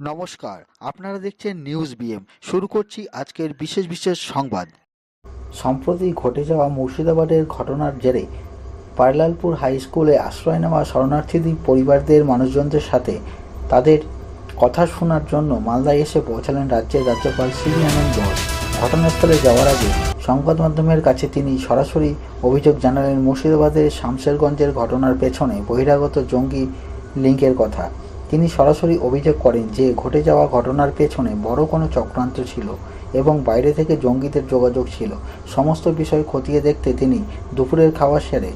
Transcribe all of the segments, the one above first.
নমস্কার, আপনারা দেখছেন নিউজ বিএম শুরু করছি আজকের বিশেষ বিশেষ সংবাদ। সম্প্রতি ঘটে যাওয়া মুর্শিদাবাদের ঘটনার জেরে পারলালপুর হাই স্কুলে আশ্রয় নেওয়া শরণার্থীদের পরিবারদের মানুষজনদের সাথে তাদের কথা শোনার জন্য মালদায় এসে পৌঁছালেন রাজ্যের রাজ্যপাল সিবি আনন্দ ঘটনাস্থলে যাওয়ার আগে সংবাদ মাধ্যমের কাছে তিনি সরাসরি অভিযোগ জানালেন মুর্শিদাবাদের শামশেরগঞ্জের ঘটনার পেছনে বহিরাগত জঙ্গি লিঙ্কের কথা। তিনি সরাসরি অভিযোগ করেন যে ঘটে যাওয়া ঘটনার পেছনে বড় কোনো চক্রান্ত ছিল এবং বাইরে থেকে জঙ্গিদের যোগাযোগ ছিল। সমস্ত বিষয় খতিয়ে দেখতে তিনি দুপুরের খাওয়া সেরে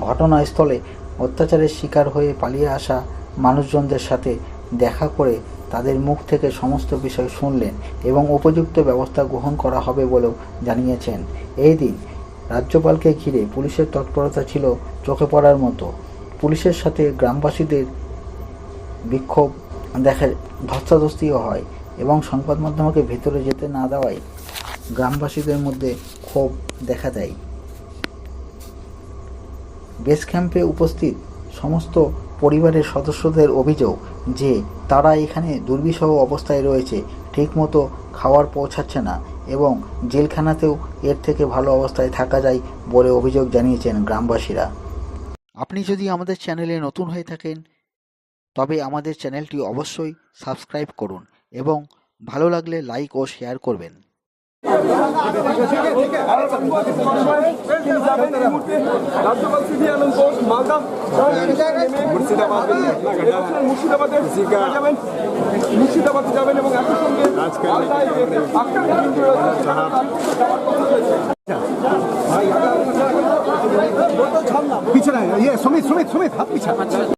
ঘটনাস্থলে অত্যাচারের শিকার হয়ে পালিয়ে আসা মানুষজনদের সাথে দেখা করে তাদের মুখ থেকে সমস্ত বিষয় শুনলেন এবং উপযুক্ত ব্যবস্থা গ্রহণ করা হবে বলেও জানিয়েছেন। এই দিন রাজ্যপালকে ঘিরে পুলিশের তৎপরতা ছিল চোখে পড়ার মতো। পুলিশের সাথে গ্রামবাসীদের বিক্ষোভ দেখা ধস্তাধস্তিও হয় এবং সংবাদ মাধ্যমকে ভেতরে যেতে না দেওয়ায় গ্রামবাসীদের মধ্যে ক্ষোভ দেখা দেয়। বেস ক্যাম্পে উপস্থিত সমস্ত পরিবারের সদস্যদের অভিযোগ যে তারা এখানে দুর্বিষহ অবস্থায় রয়েছে, ঠিকমতো খাওয়ার পৌঁছাচ্ছে না এবং জেলখানাতেও এর থেকে ভালো অবস্থায় থাকা যায় বলে অভিযোগ জানিয়েছেন গ্রামবাসীরা। আপনি যদি আমাদের চ্যানেলে নতুন হয়ে থাকেন তবে আমাদের চ্যানেলটি অবশ্যই সাবস্ক্রাইব করুন এবং ভালো লাগলে লাইক ও শেয়ার করবেন মুর্শিদাবাদ যাবেন পিছনে ইয়ে সুমিত সুমিত সুমিত হাত পিছা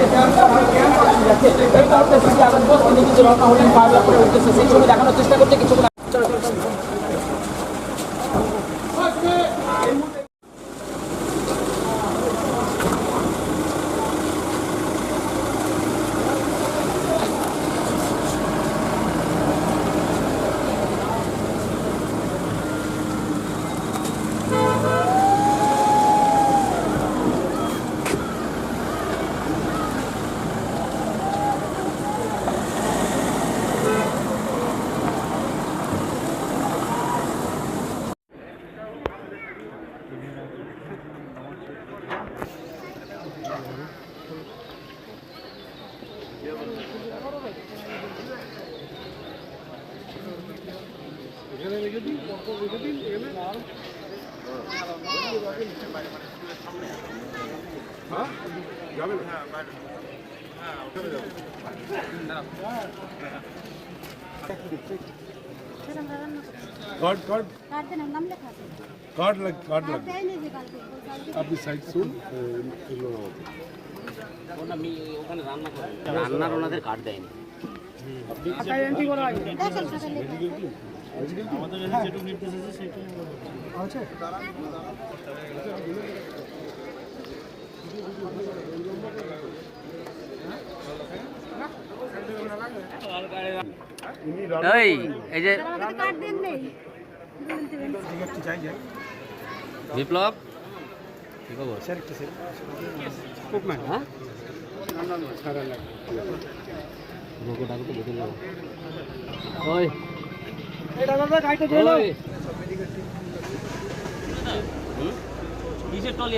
এই কারণে সিটি আনন্দ বোস তিনি কিন্তু রওনা হলেন পায়লাপুরের উদ্দেশ্যে সেই ছবি দেখানোর চেষ্টা করছে, কিছুক্ষণ কার্ড কার্ড কার্ড লাগ কার্ড লাগ আপনি সাইড শুন রান্নার ওনাদের কার্ড দেয়নি। দেখেন খাতা লেখা আছে। এই এই যে আমার কাছে কার্ড দেন নেই। বিপ্লব? কি খবর? হ্যাঁ? ওই ওই। হুম? কিসের টলি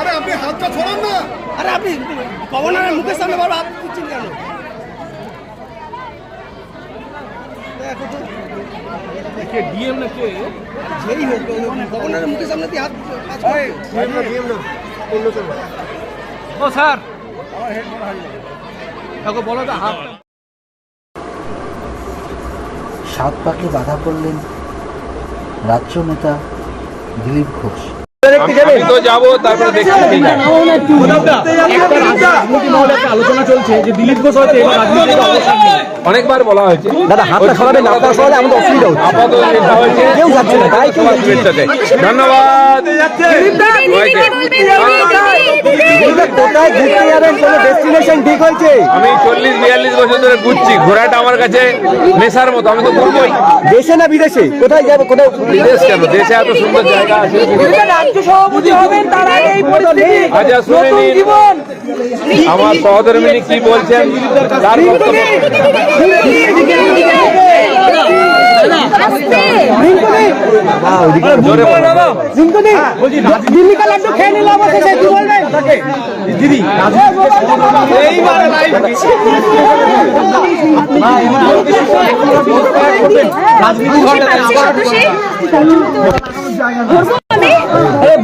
আরে আপনি হাতটা ছড়ান না আরে আপনি গভর্নরের মুখের সামনে বারবার হাত দিচ্ছেন কেন দেখো তো। যেই হোক, গভর্নরের মুখের সামনে দিয়ে হাত কাজ করবে। সাত পাকে বাধা করলেন রাজ্য নেতা দিলীপ ঘোষ। তো যাব তারপরে দেখছি ঠিক আছে আলোচনা চলছে যে দিলীপ ঘোষ হয়তো এবার রাজনীতি থেকে অবসর নেবে। অনেকবার বলা হয়েছে। দাদা হাতটা সরাবেন না হাতটা সরালে আমাদের অসুবিধা হচ্ছে। আপাতত যেটা হয়েছে কেউ যাচ্ছে না তাই কেউ যাচ্ছে না। ধন্যবাদ। সবাইকে। কোথায় ঘুরতে যাবেন কোনো ডেস্টিনেশন ঠিক হয়েছে? আমি চল্লিশ বিয়াল্লিশ বছর ধরে ঘুরছি। ঘোরাটা আমার কাছে নেশার মতো আমি তো ঘুরবই। দেশে না বিদেশে? কোথায় যাবে কোথায় বিদেশ কেন? দেশে এত সুন্দর জায়গা আছে। তার নিলাম শেষে কি দিদি একটু নিচু করো ভাই চলে গেছে এই কে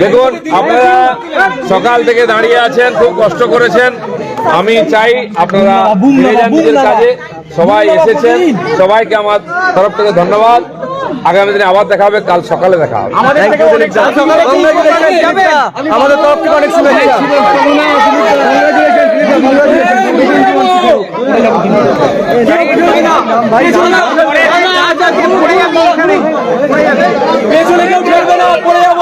দেখুন আপনারা সকাল থেকে দাঁড়িয়ে আছেন খুব কষ্ট করেছেন। আমি চাই আপনারা নিজের কাজে সবাই এসেছেন। সবাইকে আমার তরফ থেকে ধন্যবাদ। আগামী দিনে আবার দেখা হবে কাল সকালে দেখা হবে। আমাদের থেকে অনেক আমাদের তরফ থেকে অনেক পেছনে কেউ ঠেলবে না পড়ে যাব